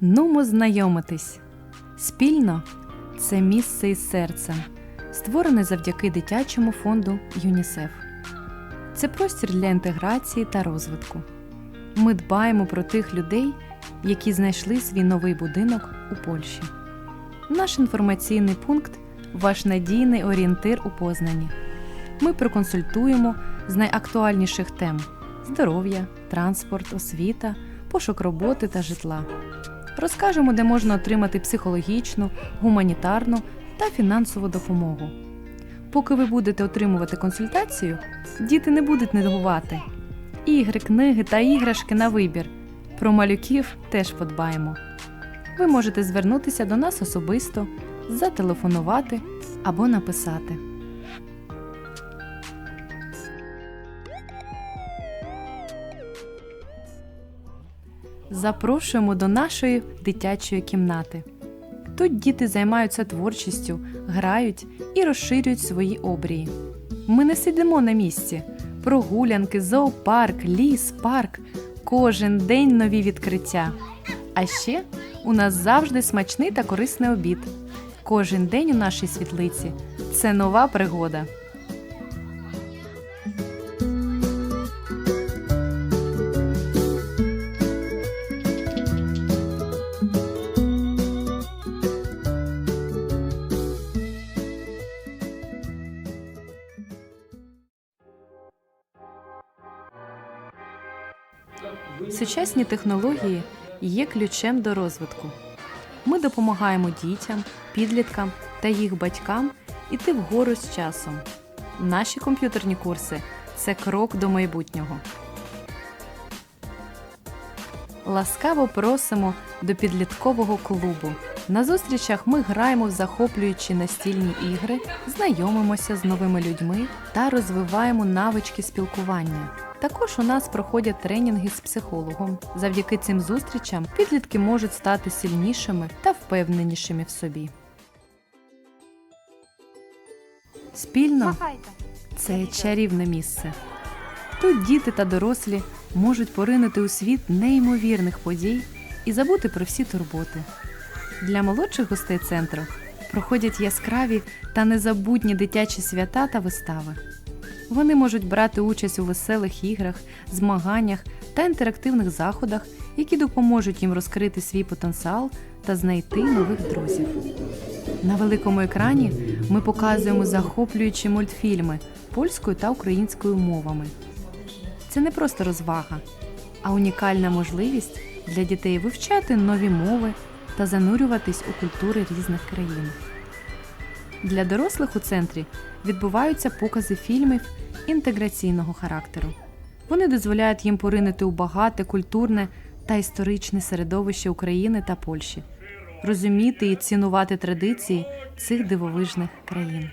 Нумо знайомитись. Спільно це місце із серцем, створене завдяки дитячому фонду ЮНІСЕФ. Це простір для інтеграції та розвитку. Ми дбаємо про тих людей, які знайшли свій новий будинок у Польщі. Наш інформаційний пункт ваш надійний орієнтир у Познані. Ми проконсультуємо з найактуальніших тем: здоров'я, транспорт, освіта, пошук роботи та житла. Розкажемо, де можна отримати психологічну, гуманітарну та фінансову допомогу. Поки ви будете отримувати консультацію, діти не будуть нудьгувати. Ігри, книги та іграшки на вибір. Про малюків теж подбаємо. Ви можете звернутися до нас особисто, зателефонувати або написати. Запрошуємо до нашої дитячої кімнати. Тут діти займаються творчістю, грають і розширюють свої обрії. Ми не сидимо на місці. Прогулянки, зоопарк, ліс, парк. Кожен день нові відкриття. А ще у нас завжди смачний та корисний обід. Кожен день у нашій світлиці це нова пригода. Сучасні технології є ключем до розвитку. Ми допомагаємо дітям, підліткам та їх батькам іти вгору з часом. Наші комп'ютерні курси це крок до майбутнього. Ласкаво просимо до підліткового клубу. На зустрічах ми граємо в захоплюючі настільні ігри, знайомимося з новими людьми та розвиваємо навички спілкування. Також у нас проходять тренінги з психологом. Завдяки цим зустрічам підлітки можуть стати сильнішими та впевненішими в собі. Спільно це чарівне місце. Тут діти та дорослі можуть поринути у світ неймовірних подій і забути про всі турботи. Для молодших гостей центру проходять яскраві та незабутні дитячі свята та вистави. Вони можуть брати участь у веселих іграх, змаганнях та інтерактивних заходах, які допоможуть їм розкрити свій потенціал та знайти нових друзів. На великому екрані ми показуємо захоплюючі мультфільми польською та українською мовами. Це не просто розвага, а унікальна можливість для дітей вивчати нові мови та занурюватись у культури різних країн. Для дорослих у центрі відбуваються покази фільмів інтеграційного характеру. Вони дозволяють їм поринити у багате культурне та історичне середовище України та Польщі, розуміти і цінувати традиції цих дивовижних країн.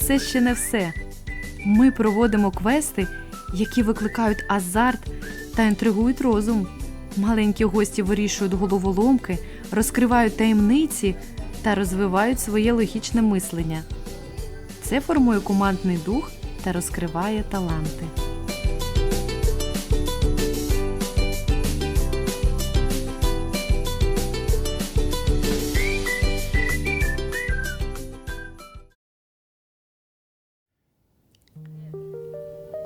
Це ще не все. Ми проводимо квести, які викликають азарт та інтригують розум. Маленькі гості вирішують головоломки, розкривають таємниці та розвивають своє логічне мислення. Це формує командний дух та розкриває таланти.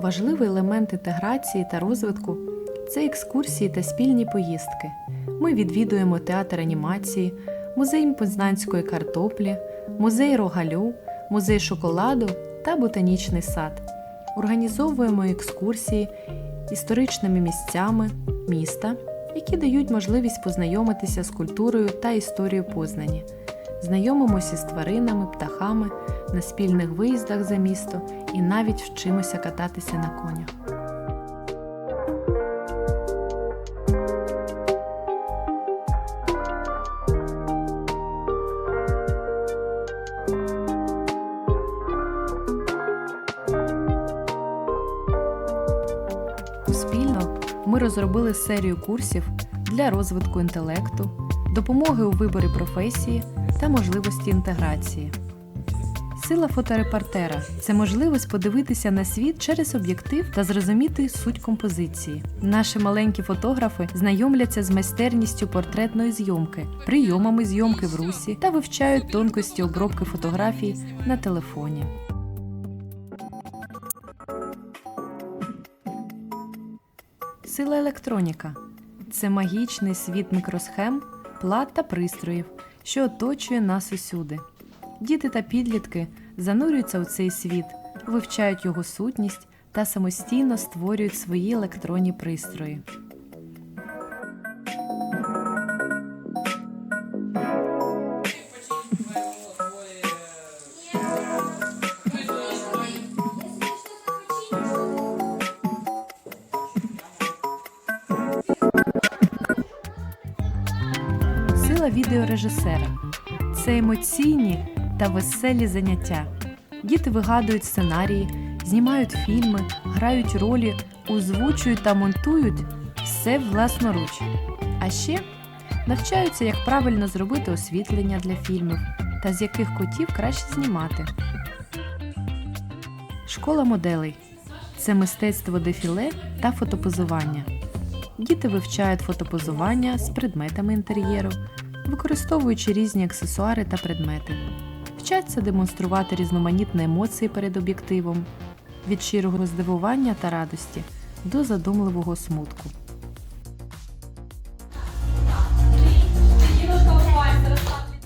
Важливий елемент інтеграції та розвитку це екскурсії та спільні поїздки. Ми відвідуємо театр анімації, музей познанської картоплі, музей рогалю, музей шоколаду та ботанічний сад. Організовуємо екскурсії історичними місцями міста, які дають можливість познайомитися з культурою та історією Познані. Знайомимося з тваринами, птахами, на спільних виїздах за місто і навіть вчимося кататися на конях. Спільно ми розробили серію курсів для розвитку інтелекту, допомоги у виборі професії та можливості інтеграції. Сила фоторепортера це можливість подивитися на світ через об'єктив та зрозуміти суть композиції. Наші маленькі фотографи знайомляться з майстерністю портретної зйомки, прийомами зйомки в русі та вивчають тонкості обробки фотографій на телефоні. Сила електроніка це магічний світ мікросхем, плат та пристроїв, що оточує нас усюди. Діти та підлітки занурюються у цей світ, вивчають його сутність та самостійно створюють свої електронні пристрої. Відеорежисера це емоційні та веселі заняття. Діти вигадують сценарії, знімають фільми, грають ролі, озвучують та монтують все власноруч. А ще навчаються, як правильно зробити освітлення для фільмів та з яких котів краще знімати. Школа моделей це мистецтво дефіле та фотопозування. Діти вивчають фотопозування з предметами інтер'єру, використовуючи різні аксесуари та предмети. Вчаться демонструвати різноманітні емоції перед об'єктивом, від щирого здивування та радості до задумливого смутку.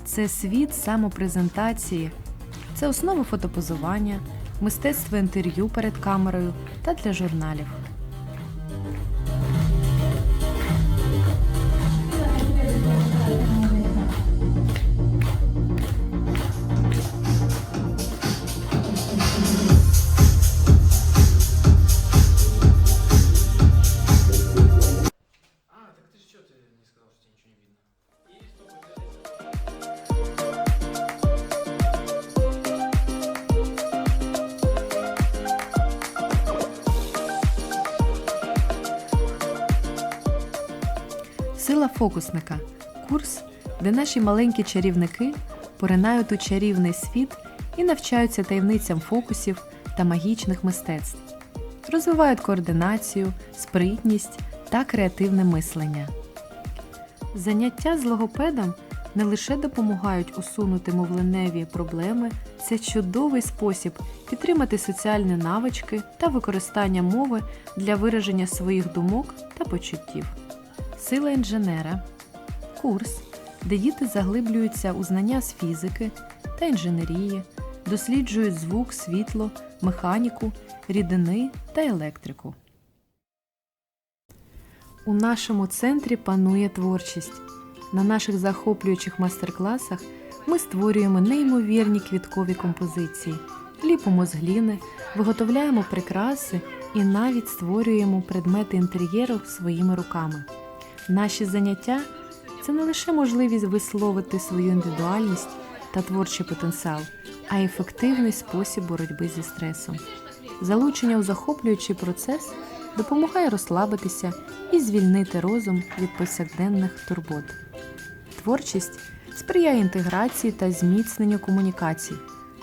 Це світ самопрезентації, це основи фотопозування, мистецтво інтерв'ю перед камерою та для журналів. Фокусника курс, де наші маленькі чарівники поринають у чарівний світ і навчаються таємницям фокусів та магічних мистецтв, розвивають координацію, спритність та креативне мислення. Заняття з логопедом не лише допомагають усунути мовленеві проблеми, це чудовий спосіб підтримати соціальні навички та використання мови для вираження своїх думок та почуттів. Сила інженера курс, де діти заглиблюються у знання з фізики та інженерії, досліджують звук, світло, механіку, рідини та електрику. У нашому центрі панує творчість. На наших захоплюючих майстер-класах ми створюємо неймовірні квіткові композиції, ліпимо з гліни, виготовляємо прикраси і навіть створюємо предмети інтер'єру своїми руками. Наші заняття це не лише можливість висловити свою індивідуальність та творчий потенціал, а й ефективний спосіб боротьби зі стресом. Залучення у захоплюючий процес допомагає розслабитися і звільнити розум від повсякденних турбот. Творчість сприяє інтеграції та зміцненню комунікацій.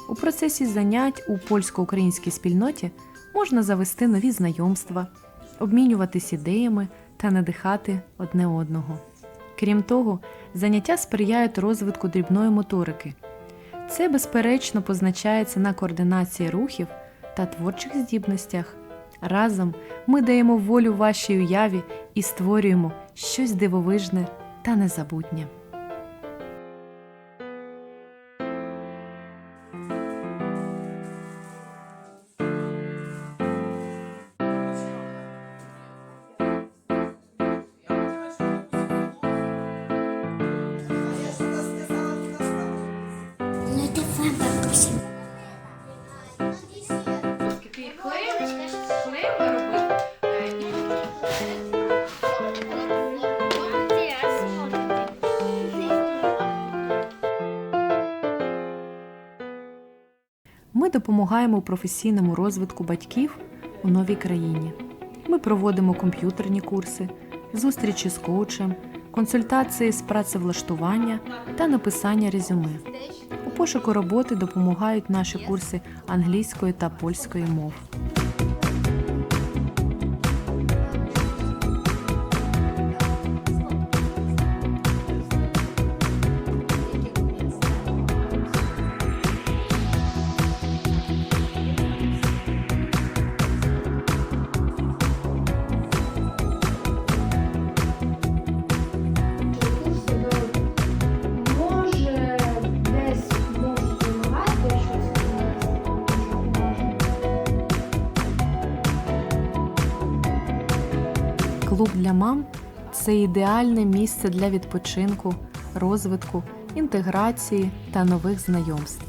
У процесі занять у польсько-українській спільноті можна завести нові знайомства, обмінюватись ідеями та надихати одне одного. Крім того, заняття сприяють розвитку дрібної моторики. Це, безперечно, позначається на координації рухів та творчих здібностях. Разом ми даємо волю вашій уяві і створюємо щось дивовижне та незабутнє. Ми допомагаємо професійному розвитку батьків у новій країні. Ми проводимо комп'ютерні курси, зустрічі з коучем, консультації з працевлаштування та написання резюме. У пошуку роботи допомагають наші курси англійської та польської мов. Для мам це ідеальне місце для відпочинку, розвитку, інтеграції та нових знайомств.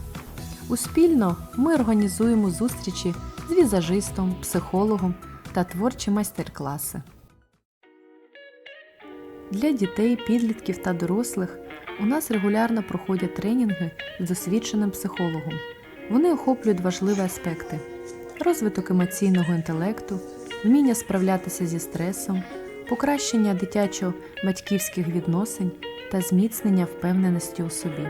Успільно ми організуємо зустрічі з візажистом, психологом та творчі майстер-класи. Для дітей, підлітків та дорослих у нас регулярно проходять тренінги з досвідченим психологом. Вони охоплюють важливі аспекти: розвиток емоційного інтелекту, вміння справлятися зі стресом, покращення дитячо-батьківських відносин та зміцнення впевненості у собі.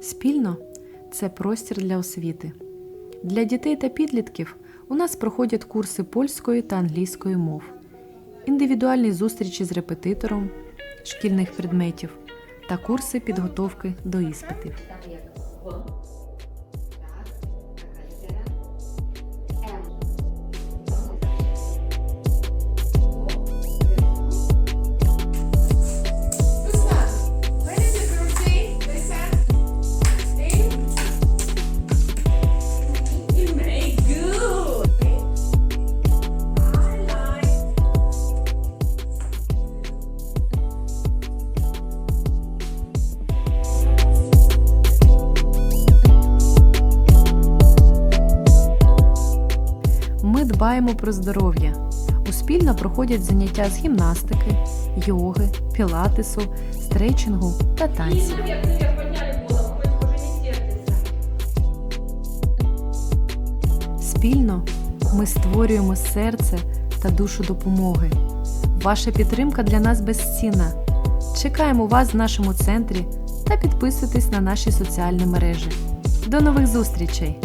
Спільно це простір для освіти. Для дітей та підлітків у нас проходять курси польської та англійської мов, індивідуальні зустрічі з репетитором шкільних предметів та курси підготовки до іспитів. Дбаємо про здоров'я. Успільно проходять заняття з гімнастики, йоги, пілатесу, стретчингу та танців. Спільно ми створюємо серце та душу допомоги. Ваша підтримка для нас безцінна. Чекаємо вас в нашому центрі та підписуйтесь на наші соціальні мережі. До нових зустрічей!